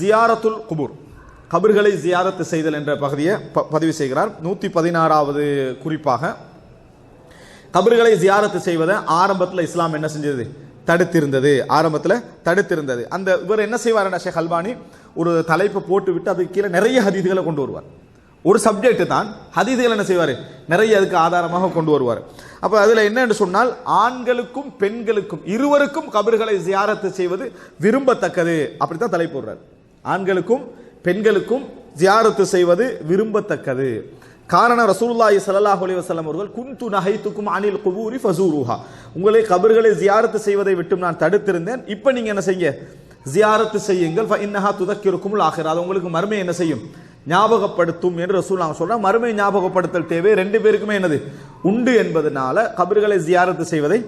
ஜியாரத்துல் குபூர். கபர்களை ஜியாரத்து செய்தல் என்ற பகுதியை ப- பதிவு செய்கிறார். நூற்றி பதினாறாவது குறிப்பாக கபர்களை ஜியாரத்து செய்வதை ஆரம்பத்தில் இஸ்லாம் என்ன செஞ்சது? தடுத்திருந்தது. ஆரம்பத்தில் தடுத்திருந்தது. அந்த இவர் என்ன செய்வார் என்ன ஷேக் அல்பானி ஒரு தலைப்பை போட்டு விட்டு அதுக்கு கீழே நிறைய ஹதீதுகளை கொண்டு வருவார். ஒரு சப்ஜெக்ட் தான். ஹதீதுகள் என்ன செய்வார்? நிறைய அதுக்கு ஆதாரமாக கொண்டு வருவார். அப்போ அதில் என்னன்னு சொன்னால் ஆண்களுக்கும் பெண்களுக்கும் இருவருக்கும் கபர்களை ஜியாரத்து செய்வது விரும்பத்தக்கது. அப்படித்தான் தலைப்பு விடுறார் ஆண்களுக்கும் பெண்களுக்கும் ஜியாரத்து செய்வது விரும்பத்தக்கது. காரணம் ரசூலுல்லாஹி சல்லாஹ் அலைஹி வஸல்லம் அவர்கள் குன்து நகைத்துக்கும் அனில் குபூரி ஃபசூருஹா. உங்களை கபர்களை ஜியாரத்து செய்வதை விட்டு நான் தடுத்திருந்தேன். இப்போ நீங்கள் என்ன செய்ய ஜியாரத்து செய்யுங்கள். ஃப இன்னஹா துதக்கிருக்கும் ஆகிற அது உங்களுக்கு மறுமை என்ன செய்யும்? ஞாபகப்படுத்தும் என்று ரசூல் ரசூலுல்லாஹ் சொல்கிறோம் மறுமை ஞாபகப்படுத்தல் தேவை. ரெண்டு பேருக்குமே என்னது? உண்டு என்பதனால கபர்களை ஜியாரத்து செய்வதை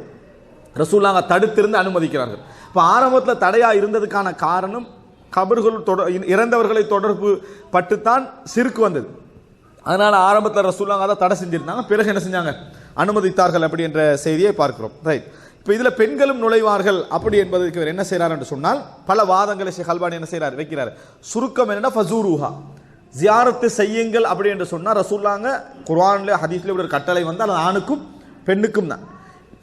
ரசூலாங்க தடுத்திருந்து அனுமதிக்கிறார்கள். இப்போ ஆரம்பத்தில் தடையாக இருந்ததுக்கான காரணம் கபர்கள் தொடர் இறந்தவர்களை தொடர்பு பட்டுத்தான் சிறுக்கு வந்தது. அதனால் ஆரம்பத்தில் ரசூலாங்க அதை தடை செஞ்சிருந்தாங்க. பிறகு என்ன செஞ்சாங்க? அனுமதித்தார்கள் அப்படி என்ற செய்தியை பார்க்கிறோம். ரைட். இப்போ இதில் பெண்களும் நுழைவார்கள் அப்படி என்பதற்கு இவர் என்ன செய்கிறார் என்று சொன்னால் பல வாதங்களை ஷேக் அல்பானி என்ன செய்கிறார் வைக்கிறார். சுருக்கம் என்னன்னா ஃபசூருஹா. ஜியாரத்து செய்யுங்கள் அப்படி என்று சொன்னால் ரசூல்லாங்க குர்வானில் ஹதீஸ்ல ஒரு கட்டளை வந்தால் அது ஆணுக்கும் பெண்ணுக்கும் தான்.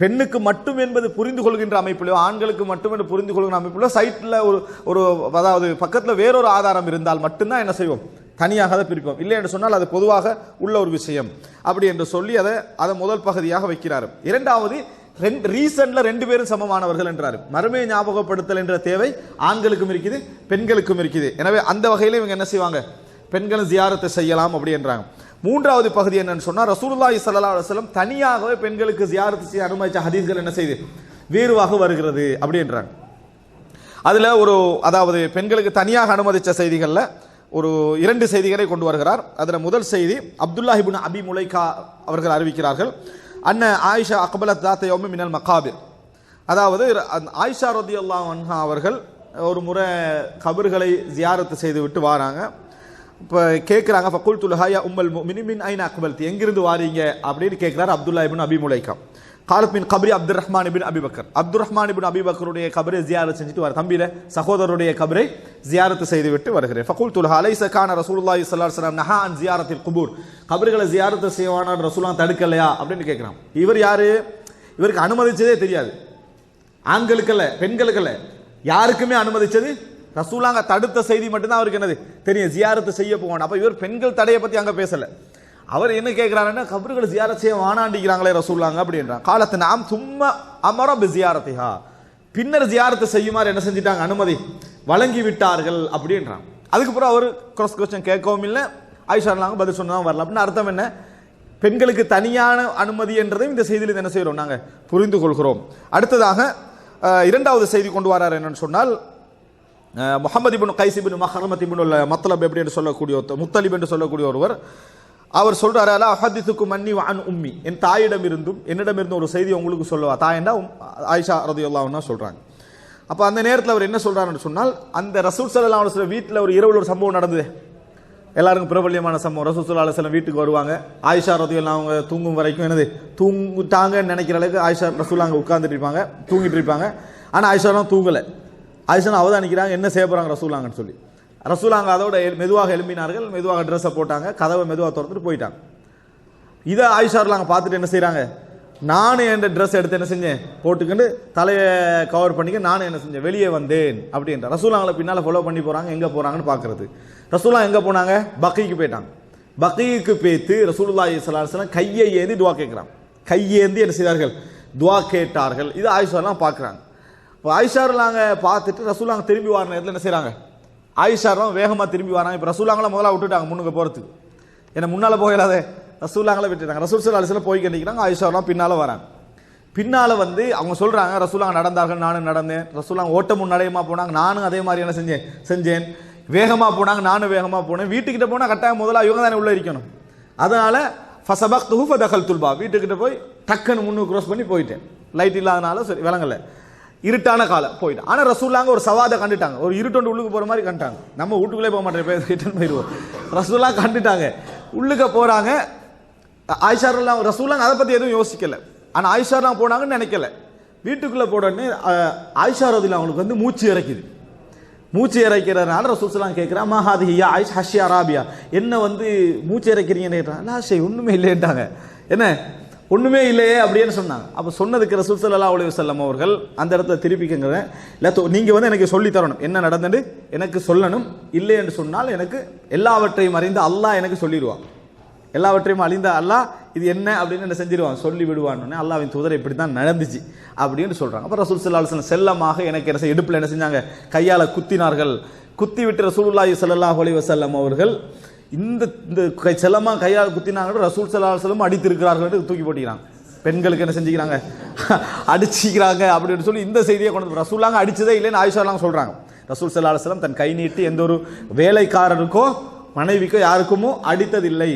பெண்ணுக்கு மட்டும் என்பது புரிந்து கொள்கின்ற அமைப்பிலோ ஆண்களுக்கு மட்டும் என்று புரிந்து கொள்கின்ற அமைப்பிலோ சைட்டில் ஒரு ஒரு அதாவது பக்கத்தில் வேறொரு ஆதாரம் இருந்தால் மட்டும்தான் என்ன செய்வோம்? தனியாக அதை பிரிப்போம். இல்லை என்று சொன்னால் அது பொதுவாக உள்ள ஒரு விஷயம். அப்படி என்று சொல்லி அதை அதை முதல் பகுதியாக வைக்கிறார். இரண்டாவது ரெண்டு ரீசன்ல ரெண்டு பேரும் சமமானவர்கள் என்றார். மறுமையை ஞாபகப்படுத்தல் என்ற தேவை ஆண்களுக்கும் இருக்குது பெண்களுக்கும் இருக்குது. எனவே அந்த வகையில் இவங்க என்ன செய்வாங்க? பெண்களும் ஜியாரத்தை செய்யலாம் அப்படி என்றாங்க. மூன்றாவது பகுதி என்னன்னு சொன்னா ரசூலுல்லாஹி ஸல்லல்லாஹு அலைஹி தனியாகவே பெண்களுக்கு ஜியாரத்து செய்ய அனுமதிச்ச ஹதீஸ்கள் என்ன செய்து? வேறுவாக வருகிறது அப்படின்றாங்க. அதில் அதுல ஒரு அதாவது பெண்களுக்கு தனியாக அனுமதிச்ச செய்திகளில் ஒரு இரண்டு செய்திகளை கொண்டு வருகிறார். அதில் முதல் செய்தி அப்துல்லாஹ் இப்னு அபி முலைகா அவர்கள் அறிவிக்கிறார்கள் அன்ன ஆயிஷா அக்பலத் தாத்த யௌமி மினல் அதாவது ஆயிஷா ரதி அல்லா அவர்கள் ஒரு முறை கபர்களை ஜியாரத்து செய்து விட்டு வாராங்க. இப்போ கேட்குறாங்க ஃபக்குல் துல்ஹாயா உம்மல் மினிமின் ஐன் அக்பல்தி எங்கிருந்து வாரீங்க? அப்படின்னு கேட்குறாரு அப்துல்லா இபின் அபி காலத் மின் கபரி Abdul Rahman ibn Abi Bakr Abdul Rahman ibn அபிபக்கருடைய கபரை ஜியாரத் செஞ்சுட்டு வர தம்பியில சகோதரருடைய கபரை ஜியாரத்து செய்து விட்டு வருகிறேன் ஃபகுல் துல்ஹா அலை கான ரசூல்லாய் ஸல்லல்லாஹு அலைஹி நஹா அன் ஜியாரத்தில் குபூர். கபர்களை ஜியாரத்து செய்வான ரசூலாம் தடுக்கலையா? அப்படின்னு கேட்குறான் இவர் யாரு? இவருக்கு அனுமதிச்சதே தெரியாது. ஆண்களுக்கல்ல பெண்களுக்கல்ல. யாருக்குமே அனுமதிச்சது ரசூலாங்க தடுத்த செய்தி மட்டும்தான் அவருக்கு என்னது? தெரியும். ஜியாரத்து செய்ய போகணும் அப்போ இவர் பெண்கள் தடையை பற்றி அங்கே பேசலை. அவர் என்ன கேட்குறாருன்னா கபறுகளை ஜியாரத் செய்ய வானாண்டிக்கிறாங்களே ரசூலாங்க அப்படின்றான். காலத்து நாம் சும்மா அமரம் ஜியாரத்திஹா. பின்னர் ஜியாரத்தை செய்யுமாறு என்ன செஞ்சிட்டாங்க? அனுமதி வழங்கி விட்டார்கள் அப்படின்றான். அதுக்கப்புறம் அவர் cross கொஸ்டின் கேட்கவும் இல்லை. ஆயிஷாங்க பதில் சொன்னதான் வரல. அப்படின்னு அர்த்தம் என்ன? பெண்களுக்கு தனியான அனுமதி என்றதையும் இந்த செய்தியில் என்ன செய்கிறோம் நாங்கள் புரிந்து கொள்கிறோம் அடுத்ததாக இரண்டாவது செய்தி கொண்டு வரார் என்னன்னு சொன்னால் முகமது இபின் கைசிபின் மஹரமத் இபின் மத்தலப் எப்படி என்று சொல்லக்கூடிய ஒருத்தர் முத்தலிப் என்று சொல்லக்கூடிய ஒருவர் அவர் சொல்றாரு அலா அஹதித்துக்கு மன்னி அன் உம்மி. என் தாயிடம் இருந்தும் என்னிடம் இருந்தும் ஒரு செய்தி உங்களுக்கு சொல்லவா? தாயண்டா உம் ஆயிஷா ரதியுல்லாஹ்னா சொல்றாங்க. அப்போ அந்த நேரத்தில் அவர் என்ன சொல்றாருன்னு சொன்னால் அந்த ரசூல் சல்லா அலுவலம் வீட்டில் ஒரு இரவு ஒரு சம்பவம் நடந்தது. எல்லாருக்கும் பிரபல்யமான சம்பவம். ரசூல் சல்லா அலுவலம் வீட்டுக்கு வருவாங்க. ஆயிஷா ரதியுல்லா அவங்க தூங்கும் வரைக்கும் என்னது தூங்குட்டாங்கன்னு நினைக்கிற அளவுக்கு ஆயிஷா ரசூல் அங்கே உட்காந்துட்டு இருப்பாங்க தூங்கிட்டு இருப்பாங்க. ஆனால் ஆயிஷாலாம் தூங்கலை. ஆயிஷா அவதானிக்கிறாங்க என்ன செய்ய போகிறாங்க ரசூலாங்கன்னு சொல்லி. ரசூலாங்க அதோட மெதுவாக எழும்பினார்கள் மெதுவாக ட்ரெஸ்ஸை போட்டாங்க கதவை மெதுவாக திறந்துட்டு போயிட்டாங்க. இதை ஆயிஷார்லாங்க பார்த்துட்டு என்ன செய்கிறாங்க நானும் என் ட்ரெஸ் எடுத்து என்ன செஞ்சேன்? போட்டுக்கிட்டு தலையை கவர் பண்ணிக்க நானும் என்ன செஞ்சேன்? வெளியே வந்தேன் அப்படின்ற ரசூலாங்களை பின்னால் ஃபாலோ பண்ணி போகிறாங்க எங்கே போகிறாங்கன்னு பார்க்கறது. ரசூலா எங்கே போனாங்க? பக்கிக்கு போயிட்டாங்க. பக்கிக்கு பேத்து ரசூலுல்லாஹி ஸல்லல்லாஹு கையை ஏந்தி துவா கேட்குறாங்க கையேந்தி என்ன செய்தார்கள்? துவா கேட்டார்கள். இது ஆயிஷார்லாம் பார்க்குறாங்க. இப்போ ஆயிஷார்லாங்க பார்த்துட்டு ரசூலாங்க திரும்பி வர நேரத்தில் என்ன செய்கிறாங்க ஆயிஷாரும் வேகமாக திரும்பி வராங்க இப்போ ரசூலாங்களாம் முதல்ல விட்டுட்டாங்க முன்னுக்கு போகிறதுக்கு ஏன்னா முன்னால் போகலாதே ரசூலாங்கள விட்டுட்டாங்க. ரசூல் சார் அலிசில் போய் கண்டிக்கிறாங்க ஆயிஷாரெலாம் பின்னால் வராங்க பின்னால் வந்து அவங்க சொல்கிறாங்க ரசூலாங்க நடந்தார்கள் நானும் நடந்தேன். ரசூலாங்க ஓட்ட முன்னடையமாக போனாங்க நானும் அதே மாதிரி என்ன செஞ்சேன்? செஞ்சேன். வேகமாக போனாங்க நானும் வேகமாக போனேன். வீட்டுக்கிட்ட போனால் கட்டாயம் முதல்ல இவங்க தானே உள்ளே இருக்கணும். அதனால் ஃபசபக் துஹுஃப தகல் துல்பா வீட்டுக்கிட்ட போய் டக்குன்னு முன்னு க்ரோஸ் பண்ணி போயிட்டேன். லைட் இல்லாதனால சரி விளங்கலை. இருட்டான காலம். போயிட்டு. ஆனால் ரசூல்லாங்க ஒரு சவாதை கண்டுட்டாங்க. ஒரு இருட்டொண்டு உள்ளுக்கு போகிற மாதிரி கண்டுட்டாங்க. நம்ம வீட்டுக்குள்ளே போக மாட்டேன் பேர் ரிட்டர்ன் போயிடுவோம் ரசூலா கண்டுட்டாங்க. உள்ளுக்க போகிறாங்க ஆயிஷாரெல்லாம் ரசூலாங்க அதை பற்றி எதுவும் யோசிக்கல. ஆனால் ஆயிஷாரெலாம் போனாங்கன்னு நினைக்கல. வீட்டுக்குள்ளே போட உடனே அஹ், ஆயிஷா ரதில் அவங்களுக்கு வந்து மூச்சு இறக்குது. மூச்சு இறைக்கிறதுனால ரசூசலாம் கேட்குறான் மஹாதி ஹியா ஐஷ் ஹஷி அராபியா என்ன வந்து மூச்சு இறைக்கிறீங்கன்னு கேட்டான் லா ஒன்றுமே இல்லைன்ட்டாங்க. என்ன? ஒன்றுமே இல்லையே அப்படின்னு சொன்னாங்க. அப்போ சொன்னதுக்கு ரசூல் சல்லா அலி வசல்லம் அவர்கள் அந்த இடத்துல திருப்பிக்கங்க இல்லை நீங்கள் வந்து எனக்கு சொல்லி தரணும். என்ன நடந்தது? எனக்கு சொல்லணும். இல்லை என்று சொன்னால் எனக்கு எல்லாவற்றையும் அறிந்து அல்லாஹ் எனக்கு சொல்லிடுவான். எல்லாவற்றையும் அழிந்த அல்லாஹ் இது என்ன அப்படின்னு என்ன செஞ்சிருவான். சொல்லி விடுவான்னு அல்லாவின் தூதர் இப்படி தான் நடந்துச்சு அப்படின்னு சொல்றாங்க. அப்போ ரசூல் சல்லா செல்லமாக எனக்கு என்ன செய்ய இடுப்பில் என்ன செஞ்சாங்க? கையால் குத்தினார்கள். குத்தி விட்டு ரசூலுல்லாஹி சல்லாஹ் அலைஹி வஸல்லம் அவர்கள் இந்த இந்த கை செல்லமாக கையால் குத்தினாங்க ரசூல் சல்லா அலுவலம் அடித்திருக்கிறார்கள் தூக்கி போட்டிக்கிறாங்க. பெண்களுக்கு என்ன செஞ்சுக்கிறாங்க? அடிச்சிக்கிறாங்க அப்படின்னு சொல்லி இந்த செய்தியை கொண்டு வந்து ரசூலாங்க அடிச்சதே இல்லைன்னு ஆயுஷாலாங்க சொல்கிறாங்க ரசூல் சல்லா செல்லம் தன் கை நீட்டி எந்த ஒரு வேலைக்காரருக்கோ மனைவிக்கோ யாருக்குமோ அடித்ததில்லை.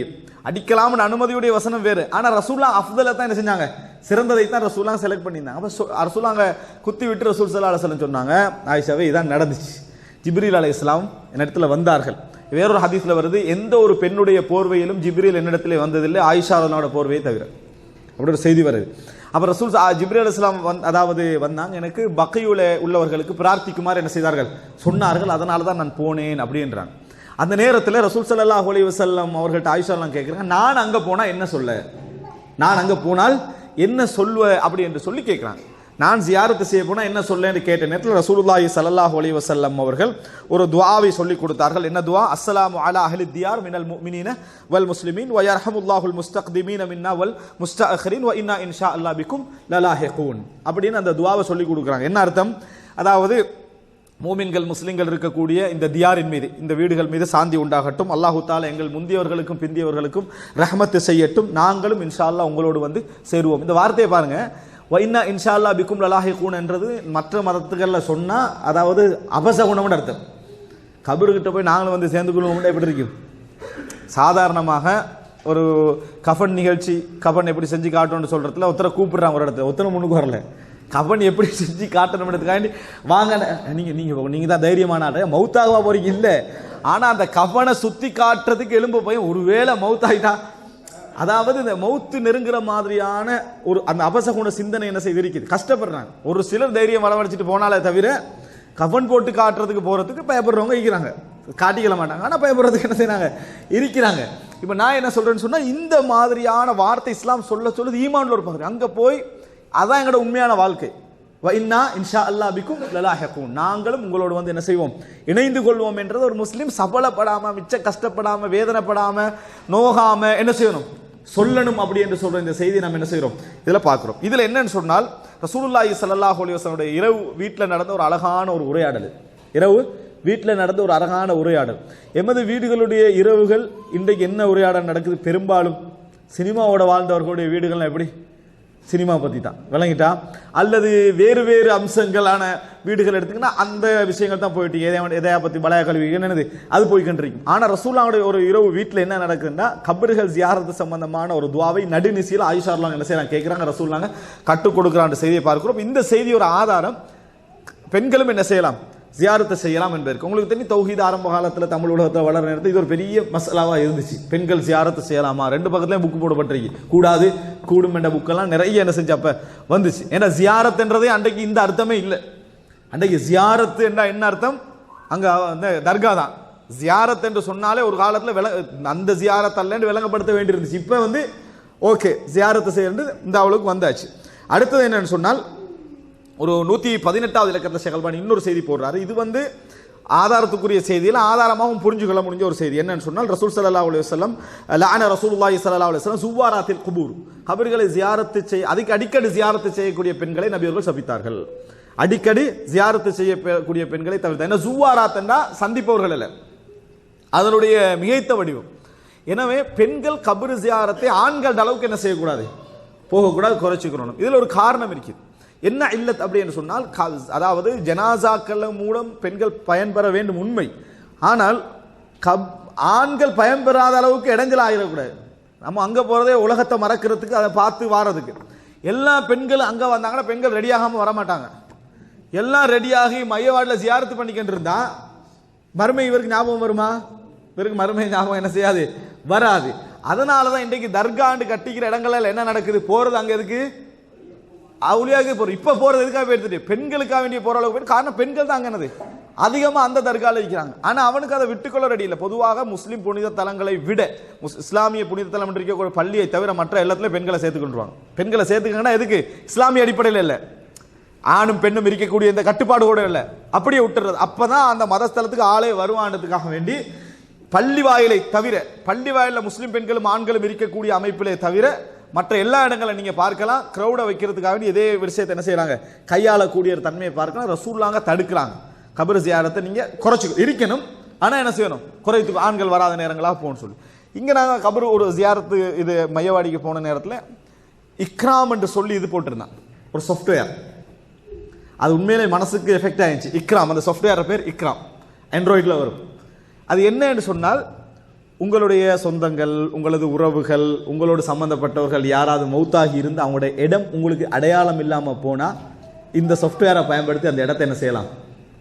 அடிக்கலாம்னு அனுமதியுடைய வசனம் வேறு. ஆனால் ரசூல்லா அஃதலை தான் என்ன செஞ்சாங்க? சிறந்ததை தான் ரசூல்லா செலக்ட் பண்ணியிருந்தாங்க. அப்போ ரசூலாங்க குத்தி விட்டு ரசூல் சல்லா அலுவலம் சொன்னாங்க ஆயிஷாவே இதான் நடந்துச்சு. ஜிப்ரீல் அலி இஸ்லாம் என்னிடத்துல வந்தார்கள். வேறொரு ஹதீஸ்ல வருது எந்த ஒரு பெண்ணுடைய போர்வையிலும் ஜிப்ரீல் என்னிடத்திலே வந்ததில்லை ஆயிஷாதனோட போர்வையை தவிர. அப்படி ஒரு செய்தி வருது. அப்புறம் ரசூல் ச- அலி இஸ்லாம் வந் அதாவது வந்தாங்க எனக்கு பக்கையுல உள்ளவர்களுக்கு பிரார்த்திக்குமாறு என்ன செய்தார்கள்? சொன்னார்கள் அதனால தான் நான் போனேன் அப்படின்றாங்க. அந்த நேரத்தில் ரசூல் சல்லா அலைஹி வசல்லம் அவர்கள்ட்ட ஆயுஷாலாம் கேட்குறாங்க நான் அங்கே போனால் என்ன சொல்ல? நான் அங்கே போனால் என்ன சொல்வ அப்படி என்று சொல்லி கேட்குறாங்க நான் ஜியாரத்து செய்ய போனால் என்ன சொல்லேன்னு கேட்ட நேரத்தில் ரசூலுல்லாஹி சல்லாஹ் அலி வசல்லம் அவர்கள் ஒரு துவாவை சொல்லி கொடுத்தார்கள். என்ன துவா அஸ்லாம் அலா அஹலி தியார் மினல் மினின வல் முஸ்லிமீன் வ யர்ஹமுல்லாஹுல் முஸ்தக்திமீன மின்னா வல் முஸ்தஅഖിரின் வ இன்னா இன்ஷா அல்லா பிக்கும் லலாஹிகூன். அப்படின்னு அந்த துவாவை சொல்லி கொடுக்குறாங்க. என்ன அர்த்தம்? அதாவது மூமின்கள் முஸ்லிம்கள் இருக்கக்கூடிய இந்த தியாரின் மீது இந்த வீடுகள் மீது சாந்தி உண்டாகட்டும். அல்லாஹு தாலா எங்கள் முந்தியவர்களுக்கும் பிந்தியவர்களுக்கும் ரஹமத்து செய்யட்டும். நாங்களும் இன்ஷா அல்லாஹ் உங்களோடு வந்து சேருவோம். இந்த வார்த்தையை பாருங்கள் வைனா இன்ஷா அல்லா பிக்கும் லலாஹி கூன் என்றது மற்ற மதத்துகளில் சொன்னால் அதாவது அபசகுணம்னு அர்த்தம். கபருக்கிட்ட போய் நாங்களும் வந்து சேர்ந்து கொள்வோம்னா எப்படி இருக்கும் சாதாரணமாக ஒரு கஃபன் நிகழ்ச்சி கஃபன் எப்படி செஞ்சு காட்டணும்னு சொல்கிறதுல ஒருத்தரை கூப்பிடுறாங்க ஒரு இடத்துல. ஒருத்தரை முன்னுக்கு வரல. கஃபன் எப்படி செஞ்சு காட்டணும்ன்றதுக்காண்டி வாங்க நீங்கள் நீங்கள் நீங்கள் தான் தைரியமான ஆளு. மவுத்தாகவா போறீங்க? இல்லை. ஆனால் அந்த கஃபனை சுற்றி காட்டுறதுக்கு எலும்பு போய் ஒருவேளை மவுத்தாயிட்டா அதாவது இந்த மௌத்து நெருங்குற மாதிரியான ஒரு அந்த அபசகுண சிந்தனை என்ன செய்து கஷ்டப்படுறாங்க. ஒரு சிலர் தைரியம் வரவழைச்சிட்டு போனாலே தவிர கஃபன் போட்டு காட்டுறதுக்கு போறதுக்கு பயப்படுறவங்க இருக்கிறாங்க. காட்டிக்கல மாட்டாங்க. ஆனால் பயப்படுறதுக்கு என்ன செய்கிறாங்க இருக்கிறாங்க. இப்போ நான் என்ன சொல்றேன்னு சொன்னால் இந்த மாதிரியான வார்த்தை இஸ்லாம் சொல்ல சொல்லுது ஈமான்ல ஒரு பகுதி. அங்கே போய் அதான் எங்களோட உண்மையான வாழ்க்கை. இன்னா இன்ஷா அல்லாஹ் பிக்கும் லலாஹக்கும் நாங்களும் உங்களோடு வந்து என்ன செய்வோம்? இணைந்து கொள்வோம் என்றது ஒரு முஸ்லீம் சபலப்படாமல் மிச்ச கஷ்டப்படாமல் வேதனைப்படாமல் நோகாமல் என்ன செய்யணும்? சொல்லணும் அப்படி என்று சொல்ற இந்த செய்தி நம்ம என்ன செய்கிறோம்? இதுல பார்க்குறோம். இதுல என்னன்னு சொன்னால் ரசூலுல்லாஹி ஸல்லல்லாஹு அலைஹி இரவு வீட்டில் நடந்த ஒரு அழகான ஒரு உரையாடல். இரவு வீட்டில் நடந்த ஒரு அழகான உரையாடல். எமது வீடுகளுடைய இரவுகள் இன்றைக்கு என்ன உரையாடல் நடக்குது? பெரும்பாலும் சினிமாவோட வாழ்ந்தவர்களுடைய வீடுகள்லாம் எப்படி? சினிமா பற்றி தான் விளங்கிட்டா? அல்லது வேறு வேறு அம்சங்களான வீடுகள் எடுத்தீங்கன்னா அந்த விஷயங்கள் தான் போயிட்டு எதையா எதையா பற்றி பலையா கல்வி என்னது அது போய்கிட்டு இருக்கும் ஆனால் ரசூல்லாவுடைய ஒரு இரவு வீட்டில் என்ன நடக்குதுன்னா கபர்கள் ஜியாரத்து சம்பந்தமான ஒரு துவாவை நடுநிசையில் ஆயிஷார்லாம் என்ன செய்யலாம் கேட்குறாங்க ரசூல்லாங்க கற்றுக் கொடுக்குறான்ற செய்தியை பார்க்குறோம். இந்த செய்தி ஒரு ஆதாரம் பெண்களும் என்ன செய்யலாம்? ஜியாரத்தை செய்யலாம் என்பதற்கு. உங்களுக்கு தெரியும் தௌஹீத் ஆரம்ப காலத்தில் தமிழ் உலகத்தில் வளர நேரத்தில் இது ஒரு பெரிய மசாலாவாக இருந்துச்சு. பெண்கள் ஜியாரத்தை செய்யலாமா? ரெண்டு பக்கத்துலேயும் புக்கு போடப்பட்டிருக்கு. கூடாது கூடும் என்ற புக்கெல்லாம் நிறைய என்ன செஞ்சு வந்துச்சு. ஏன்னா ஜியாரத்துன்றதே அன்றைக்கு இந்த அர்த்தமே இல்லை. அன்றைக்கு ஜியாரத்து என்ன என்ன அர்த்தம்? அங்கே அந்த தர்கா தான். ஜியாரத் என்று சொன்னாலே ஒரு காலத்தில் வில அந்த ஜியாரத் அல்லன்னு விளங்கப்படுத்த வேண்டியிருந்துச்சு. இப்போ வந்து ஓகே ஜியாரத்தை செய்யறது இந்த அவளுக்கு வந்தாச்சு. அடுத்தது என்னன்னு சொன்னால் ஒரு நூற்றி பதினெட்டாவது இலக்கத்தில் ஷெகல்பானி இன்னொரு செய்தி போடுறாரு. இது வந்து ஆதாரத்துக்குரிய செய்தியில் ஆதாரமாகவும் புரிஞ்சுக்கொள்ள முடிஞ்ச ஒரு செய்தி. என்னன்னு சொன்னால் ரசூல் சல்லா அலைஹி வஸல்லம் லான ரசூல்லாஹி சல்லா அலுவலம் சுவாராத்தில் குபூர். கபர்களை ஜியாரத்து செய் அதுக்கு அடிக்கடி ஜியாரத்து செய்யக்கூடிய பெண்களை நபியர்கள் சபித்தார்கள். அடிக்கடி ஜியாரத்து செய்யக்கூடிய பெண்களை தவிர்த்தார். ஏன்னா சுவாராத் என்றா சந்திப்பவர்கள் அல்ல. அதனுடைய மிகைத்த வடிவம். எனவே பெண்கள் கபரு ஜியாரத்தை ஆண்கள் அளவுக்கு என்ன செய்யக்கூடாது? போகக்கூடாது குறைச்சிக்கணும். இதில் ஒரு காரணம் இருக்குது. என்ன இல்லத் அப்படின்னு சொன்னால் அதாவது ஜனாசாக்கள் மூலம் பெண்கள் பயன்பெற வேண்டும் உண்மை. ஆனால் கப் ஆண்கள் பயன்பெறாத அளவுக்கு இடைஞ்சல் ஆகிடக்கூடாது. நம்ம அங்கே போகிறதே உலகத்தை மறக்கிறதுக்கு அதை பார்த்து வாரதுக்கு. எல்லா பெண்களும் அங்கே வந்தாங்கன்னா பெண்கள் ரெடியாகாமல் வர மாட்டாங்க எல்லாம் ரெடியாகி மையவாடில் ஜியாரத்து பண்ணிக்கிட்டு இருந்தா மறுமை இவருக்கு ஞாபகம் வருமா? இவருக்கு மருமை ஞாபகம் என்ன செய்யாது? வராது. அதனால தான் இன்றைக்கு தர்காண்டு கட்டிக்கிற இடங்கள்ல என்ன நடக்குது? போகிறது அங்கே எதுக்கு? அவுளியாக போறோம். இப்ப போறது எதுக்காக எடுத்துட்டு? பெண்களுக்காக வேண்டிய போற அளவுக்கு போயிட்டு காரணம் பெண்கள் தான் அங்கனது. அதிகமாக அந்த தர்கால இருக்கிறாங்க. ஆனால் அவனுக்கு அதை விட்டுக்கொள்ள ரெடி இல்லை. பொதுவாக முஸ்லீம் புனித தலங்களை விட முஸ் இஸ்லாமிய புனித தலம் என்று இருக்கக்கூடிய பள்ளியை தவிர மற்ற எல்லாத்துலையும் பெண்களை சேர்த்துக்கொண்டுருவாங்க பெண்களை சேர்த்துக்கங்கன்னா எதுக்கு? இஸ்லாமிய அடிப்படையில் இல்லை. ஆணும் பெண்ணும் இருக்கக்கூடிய இந்த கட்டுப்பாடு கூட இல்லை. அப்படியே விட்டுறது. அப்பதான் அந்த மதஸ்தலத்துக்கு ஆளே வருவான்றதுக்காக வேண்டி பள்ளி வாயிலை தவிர பள்ளி வாயிலில் முஸ்லீம் பெண்களும் ஆண்களும் இருக்கக்கூடிய அமைப்பிலே தவிர மற்ற எல்லா இடங்களை நீங்கள் பார்க்கலாம். க்ரௌடை வைக்கிறதுக்காக இதே விஷயத்தை என்ன செய்கிறாங்க கையாளக்கூடிய ஒரு தன்மையை பார்க்கலாம். ரசூல்லாங்க தடுக்கிறாங்க. கபர் ஜியாரத்தை நீங்கள் குறைச்சி இருக்கணும். ஆனால் என்ன செய்யணும்? குறைத்து ஆண்கள் வராத நேரங்களாக போகணும்னு சொல்லி. இங்கே நாங்கள் கபர் ஒரு ஜியாரத்து இது மையவாடிக்கு போன நேரத்தில் இக்ராம் என்று சொல்லி இது போட்டிருந்தான். ஒரு சாஃப்ட்வேர் அது உண்மையிலே மனசுக்கு எஃபெக்ட் ஆயிடுச்சு. இக்ராம். அந்த சாஃப்ட்வேர் பேர் இக்ராம். ஆண்ட்ராய்டில் வரும். அது என்னன்னு சொன்னால் உங்களுடைய சொந்தங்கள் உங்களது உறவுகள் உங்களோடு சம்பந்தப்பட்டவர்கள் யாராவது மௌத்தாகி இருந்து அவங்களுடைய இடம் உங்களுக்கு அடையாளம் இல்லாமல் போனால் இந்த சாஃப்ட்வேரை பயன்படுத்தி அந்த இடத்த என்ன செய்யலாம்?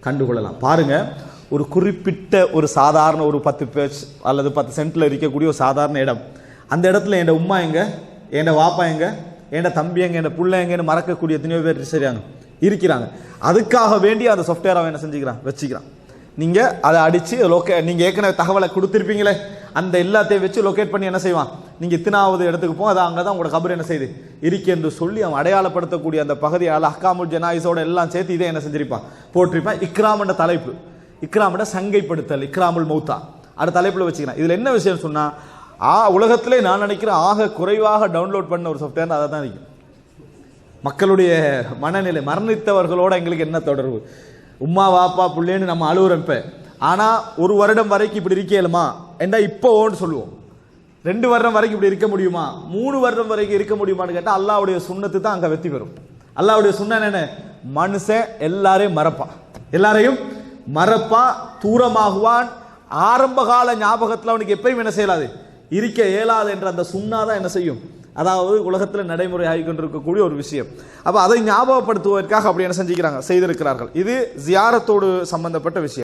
கண்டுகொள்ளலாம். பாருங்கள் ஒரு குறிப்பிட்ட ஒரு சாதாரண ஒரு பத்து பேஜ் அல்லது பத்து சென்ட்டில் இருக்கக்கூடிய ஒரு சாதாரண இடம். அந்த இடத்துல என் உம்மா எங்க? என் வாப்பா எங்க? என் தம்பி எங்க? என் புள்ள எங்கன்னு மறக்கக்கூடிய எத்தனையோ பேர் சரியாங்க இருக்கிறாங்க. அதுக்காக வேண்டி அந்த சாஃப்ட்வேரை அவன் என்ன செஞ்சுக்கிறான்? வச்சுக்கிறான். நீங்கள் அதை அடித்து லோக்க நீங்கள் ஏற்கனவே தகவலை கொடுத்துருப்பீங்களே அந்த எல்லாத்தையும் வச்சு லொக்கேட் பண்ணி என்ன செய்வான்? நீங்கள் இத்தனாவது இடத்துக்கு போ அது அங்கதான் உங்களோட கபர் என்ன செய்யுது இருக்கு என்று சொல்லி அவன் அடையாளப்படுத்தக்கூடிய அந்த பகுதியை அல் அஹ்காமுல் ஜனாயிஸோட எல்லாம் சேர்த்து இதே என்ன செஞ்சிருப்பான்? போட்டிருப்பான் இக்ராம் தலைப்பு. இக்ராம் சங்கைப்படுத்தல் இக்ராமுல் மௌத்தா. அந்த தலைப்பில் வச்சுக்கிறேன். இதில் என்ன விஷயம் சொன்னால் ஆ உலகத்திலே நான் நினைக்கிறேன் ஆக குறைவாக டவுன்லோட் பண்ண ஒரு சாஃப்ட்வேர் அதை தான் இருக்கும் மக்களுடைய மனநிலை மரணித்தவர்களோட எங்களுக்கு என்ன தொடர்பு? உம்மா வாப்பா புள்ளேன்னு நம்ம அழுகுறோம் ஆனால் ஒரு வருடம் வரைக்கும் இப்படி இருக்கேலுமா என்றா இப்போ ஓன்னு சொல்லுவோம். ரெண்டு வருடம் வரைக்கும் இப்படி இருக்க முடியுமா? மூணு வருடம் வரைக்கும் இருக்க முடியுமான்னு கேட்டால் அல்லாவுடைய சுண்ணத்து தான் அங்கே வெற்றி பெறும். அல்லாவுடைய சுண்ணம் என்ன மனுஷன் எல்லாரையும் மறப்பான் எல்லாரையும் மறப்பா தூரமாகுவான். ஆரம்ப கால அவனுக்கு எப்பயும் என்ன செய்யலாது? இருக்க இயலாது என்ற அந்த சுண்ணா தான் என்ன செய்யும்? அதாவது உலகத்தில் நடைமுறை ஆகி கொண்டிருக்கக்கூடிய ஒரு விஷயம். அப்போ அதை ஞாபகப்படுத்துவதற்காக அப்படி என்ன செஞ்சுக்கிறாங்க? செய்திருக்கிறார்கள். இது ஜியாரத்தோடு சம்பந்தப்பட்ட விஷயம்.